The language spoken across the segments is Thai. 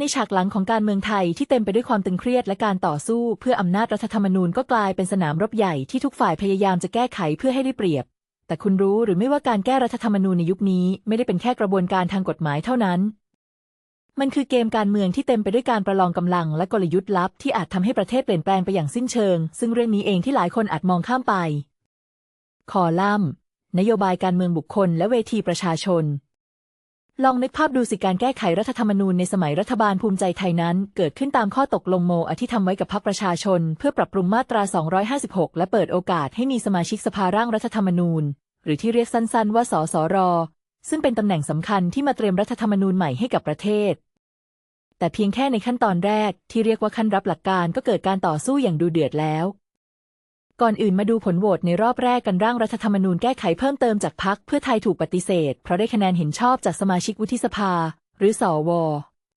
ในฉากหลังของการเมืองไทยที่เต็มไปด้วยความตึงเครียดและการต่อสู้ เพื่ออำนาจรัฐธรรมนูญก็กลายเป็นสนามรบใหญ่ที่ทุกฝ่ายพยายามจะแก้ไขเพื่อให้ได้เปรียบ แต่คุณรู้หรือไม่ว่าการแก้รัฐธรรมนูญในยุคนี้ไม่ได้เป็นแค่กระบวนการทางกฎหมายเท่านั้น มันคือเกมการเมืองที่เต็มไปด้วยการประลองกำลังและกลยุทธ์ลับที่อาจทำให้ประเทศเปลี่ยนแปลงไปอย่างสิ้นเชิง ซึ่งเรื่องนี้เองที่หลายคนอาจมองข้ามไป คอลัมน์นโยบายการเมืองบุคคล และเวทีประชาชน ลองนึกภาพดูสิการแก้ไขรัฐธรรมนูญในสมัยรัฐบาลภูมิใจไทยนั้น เกิดขึ้นตามข้อตกลงโมอที่ทำไว้กับพรรคประชาชน เพื่อปรับปรุงมาตรา 256 และเปิดโอกาสให้มีสมาชิกสภาร่างรัฐธรรมนูญ หรือที่เรียกสั้นๆ ว่าสสร ซึ่งเป็นตำแหน่งสำคัญที่มาเตรียมรัฐธรรมนูญใหม่ให้กับประเทศ แต่เพียงแค่ในขั้นตอนแรกที่เรียกว่าขั้นรับหลักการก็เกิดการต่อสู้อย่างดูเดือดแล้ว ก่อนอื่นมาดูผลโหวตในรอบแรกกันร่างรัฐธรรมนูญแก้ไขเพิ่มเติมจากพักเพื่อไทยถูกปฏิเสธ เพราะได้คะแนนเห็นชอบจากสมาชิกวุฒิสภา หรือสอว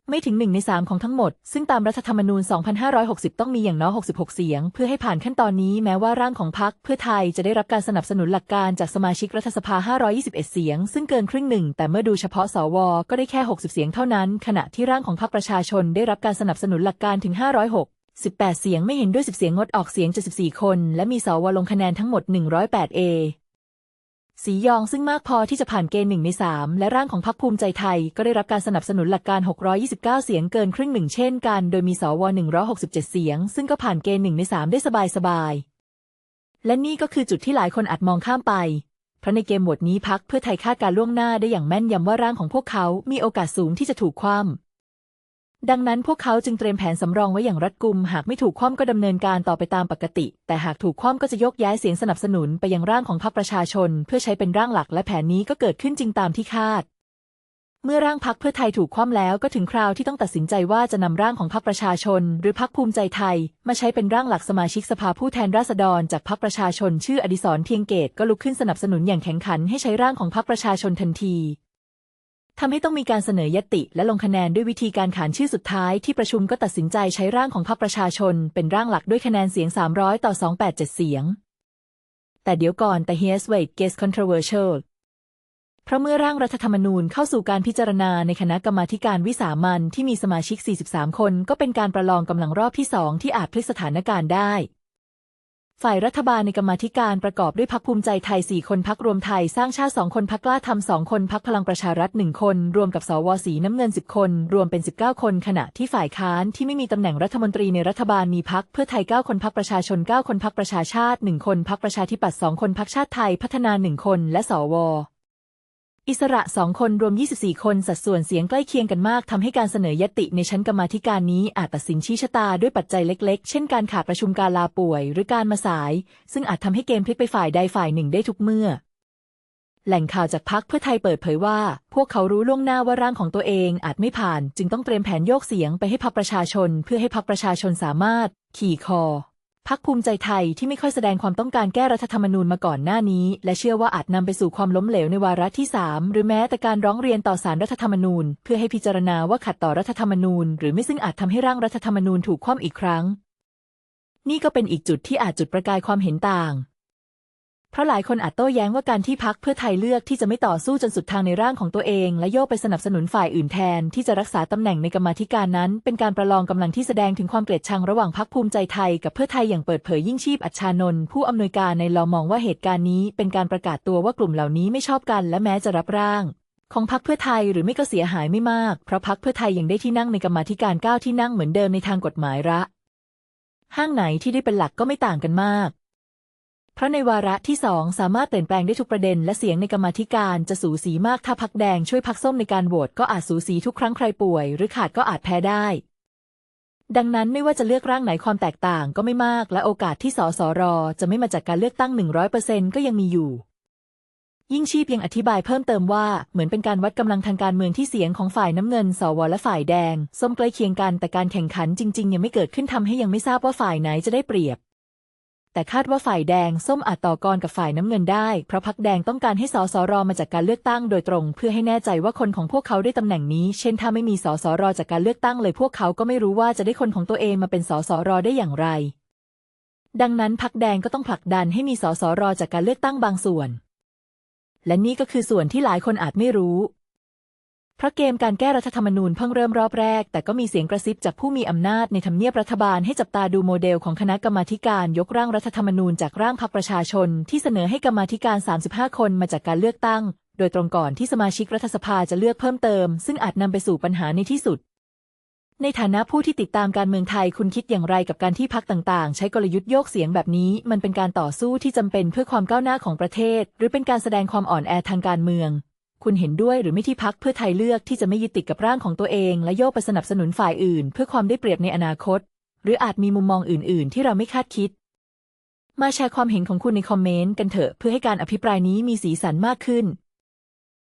ไม่ถึงหนึ่งในสามของทั้งหมด ซึ่งตามรัฐธรรมนูญ 2560 ต้องมีอย่างน้อย 66 เสียง เพื่อให้ผ่านขั้นตอนนี้แม้ว่าร่างของพักเพื่อไทยจะได้รับการสนับสนุนหลักการจากสมาชิกรัฐสภา 521 เสียง ซึ่งเกินครึ่งหนึ่ง แต่เมื่อดูเฉพาะสว ก็ได้แค่ 60 เสียงเท่านั้น ขณะที่ร่างของพรรคประชาชนได้รับการสนับสนุนหลักการถึง 506 18 เสียงไม่เห็นด้วย 10 เสียงงดออกเสียง 74 คน และมีสวลงคะแนนทั้งหมด 108 เอสียองซึ่งมากพอที่จะผ่านเกณฑ์หนึ่งในสามและร่างของพรรคภูมิใจไทย ก็ได้รับการสนับสนุนหลักการ 629 เสียงเกินครึ่งหนึ่งเช่นกัน โดยมีสว 167 เสียง ซึ่งก็ผ่านเกณฑ์หนึ่งในสามได้สบายๆ และนี่ก็คือจุดที่หลายคนอาจมองข้ามไป เพราะในเกมโหมดนี้พักเพื่อไทยคาดการล่วงหน้าได้อย่างแม่นยำว่าร่างของพวกเขา มีโอกาสสูงที่จะถูกคว่ำ ดังนั้นพวกเขาจึงเตรียมแผนสำรองไว้อย่างรัดกุม หากไม่ถูกคว่ำก็ดำเนินการต่อไปตามปกติ แต่หากถูกคว่ำก็จะยกย้ายเสียงสนับสนุนไปยังร่างของพรรคประชาชน เพื่อใช้เป็นร่างหลักและแผนนี้ก็เกิดขึ้นจริงตามที่คาด เมื่อร่างพักเพื่อไทยถูกคว่ำแล้วก็ถึงคราวที่ต้องตัดสินใจว่าจะนำร่างของพรรคประชาชน หรือพรรคภูมิใจไทย มาใช้เป็นร่างหลักสมาชิกสภาผู้แทนราษฎร จากพรรคประชาชน ชื่ออดิศรเทียงเกตก็ลุกขึ้นสนับสนุนอย่างแข็งขันให้ใช้ร่างของพรรคประชาชนทันที ทำให้ต้องมีการเสนอยติและลงคะแนนด้วยวิธีการขานชื่อสุดท้ายที่ประชุมก็ตัดสินใจใช้ร่างของพรรคประชาชน เป็นร่างหลักด้วยคะแนนเสียง 300 ต่อ 287 เสียง แต่เดี๋ยวก่อนแต่ here's wait gets controversial เพราะเมื่อร่างรัฐธรรมนูญเข้าสู่การพิจารณาในคณะกรรมาการวิสามันที่มีสมาชิก 43 คน ก็เป็นการประลองกำลังรอบที่สองที่อาจพลิกสถานการณ์ได้ ฝ่ายรัฐบาลในกรรมธิการประกอบด้วยพักภูมิใจไทย 4 คนพักรวมไทยสร้างชาติ 2 คนพักกล้าทำ2คนพักพลังประชารัฐ 1 คน รวมกับสวสีน้ำเงิน 10 คน รวมเป็น 19 คน ขณะที่ฝ่ายค้านที่ไม่มีตำแหน่งรัฐมนตรีในรัฐบาลมีพักเพื่อไทย 9 คนพักประชาชน 9 คนพักประชาชาติ 1 คนพักประชาธิปัตย์2คนพักชาติไทยพัฒนา 1 คน และสว อิสระสองคนรวม 24 คนสัดส่วนเสียงใกล้เคียงกันมากทำให้การเสนอยติในชั้นกรรมาธิการนี้อาจตัดสินชี้ชะตาด้วยปัจจัยเล็กๆ เช่นการขาดประชุมการลาป่วย หรือการมาสาย ซึ่งอาจทำให้เกมพลิกไปฝ่ายใดฝ่ายหนึ่งได้ทุกเมื่อ แหล่งข่าวจากพักเพื่อไทยเปิดเผยว่า พวกเขารู้ล่วงหน้าว่าร่างของตัวเองอาจไม่ผ่าน จึงต้องเตรียมแผนโยกเสียงไปให้พักประชาชน เพื่อให้พักประชาชนสามารถ ขี่คอ พักภูมิใจไทยที่ไม่ค่อยแสดงความต้องการแก้รัฐธรรมนูญมาก่อนหน้านี้ และเชื่อว่าอาจนำไปสู่ความล้มเหลวในวาระที่ 3 หรือแม้แต่การร้องเรียนต่อสารรัฐธรรมนูญ เพื่อให้พิจารณาว่าขัดต่อรัฐธรรมนูญ หรือไม่ซึ่งอาจทำให้ร่างรัฐธรรมนูญถูกคว่ำอีกครั้ง นี่ก็เป็นอีกจุดที่อาจจุดประกายความเห็นต่าง เพราะหลายคนอาจโต้แย้งว่าการที่พักเพื่อไทยเลือกที่จะไม่ต่อสู้จนสุดทางในร่างของตัวเอง และโยกไปสนับสนุนฝ่ายอื่นแทน ที่จะรักษาตำแหน่งในกรรมาธิการนั้น เป็นการประลองกำลังที่แสดงถึงความเกลียดชังระหว่างพักภูมิใจไทยกับเพื่อไทยอย่างเปิดเผยยิ่งชีพอัชชานนท์ผู้อำนวยการในลอมองว่าเหตุการณ์นี้ เป็นการประกาศตัวว่ากลุ่มเหล่านี้ไม่ชอบกัน และแม้จะรับร่างของพักเพื่อไทยหรือไม่ก็เสียหายไม่มาก เพราะพักเพื่อไทยยังได้ที่นั่งในกรรมาธิการ9ที่นั่งเหมือนเดิมในทางกฎหมายระ ห้างไหนที่ได้เป็นหลักก็ไม่ต่างกันมาก เพราะในวาระที่สองสามารถเปลี่ยนแปลงได้ทุกประเด็น และเสียงในกรรมธิการจะสูสีมากถ้าพักแดงช่วยพักส้มในการโหวตก็อาจสูสีทุกครั้งใครป่วย หรือขาดก็อาจแพ้ได้ ดังนั้นไม่ว่าจะเลือกร่างไหนความแตกต่างก็ไม่มาก และโอกาสที่สสร จะไม่มาจากการเลือกตั้ง 100%ก็ยังมีอยู่ยิ่งชีพยังอธิบายเพิ่มเติมว่าเหมือนเป็นการวัดกำลังทางการเมืองที่เสียงของฝ่ายน้ำเงิน สวและฝ่ายแดง ส้มใกล้เคียงกันแต่การแข่งขันจริง ๆ ยังไม่เกิดขึ้นทำให้ยังไม่ทราบว่าฝ่ายไหนจะได้เปรียบ แต่คาดว่าฝ่ายแดงส้มอาจต่อกรกับฝ่ายน้ำเงินได้ เพราะพักแดงต้องการให้สสรมาจากการเลือกตั้งโดยตรง เพื่อให้แน่ใจว่าคนของพวกเขาได้ตำแหน่งนี้ เช่น ถ้าไม่มีสสรจากการเลือกตั้งเลยพวกเขาก็ไม่รู้ว่าจะได้คนของตัวเองมาเป็นสสรได้อย่างไร ดังนั้นพักแดงก็ต้องผลักดันให้มีสสรจากการเลือกตั้งบางส่วน และนี่ก็คือส่วนที่หลายคนอาจไม่รู้ เพราะเกมการแก้รัฐธรรมนูญเพิ่งเริ่มรอบแรก แต่ก็มีเสียงกระซิบจากผู้มีอำนาจในทำเนียบรัฐบาลให้จับตาดูโมเดลของคณะกรรมาการยกร่างรัฐธรรมนูญจากร่างพรรคประชาชน ที่เสนอให้กรรมาการ 35 คนมาจากการเลือกตั้ง โดยตรงก่อนที่สมาชิกรัฐสภาจะเลือกเพิ่มเติม ซึ่งอาจนำไปสู่ปัญหาในที่สุด ในฐานะผู้ที่ติดตามการเมืองไทยคุณคิดอย่างไรกับการที่พักต่างๆ ใช้กลยุทธ์โยกเสียงแบบนี้ มันเป็นการต่อสู้ที่จำเป็นเพื่อความก้าวหน้าของประเทศ หรือเป็นการแสดงความอ่อนแอทางการเมือง คุณเห็นด้วยหรือไม่ที่พักเพื่อไทยเลือกที่จะไม่ยึดติดกับร่างของตัวเอง และโยกไปสนับสนุนฝ่ายอื่น เพื่อความได้เปรียบในอนาคต หรืออาจมีมุมมองอื่น ๆ ที่เราไม่คาดคิด มาแชร์ความเห็นของคุณในคอมเมนต์กันเถอะเพื่อให้การอภิปรายนี้มีสีสันมากขึ้น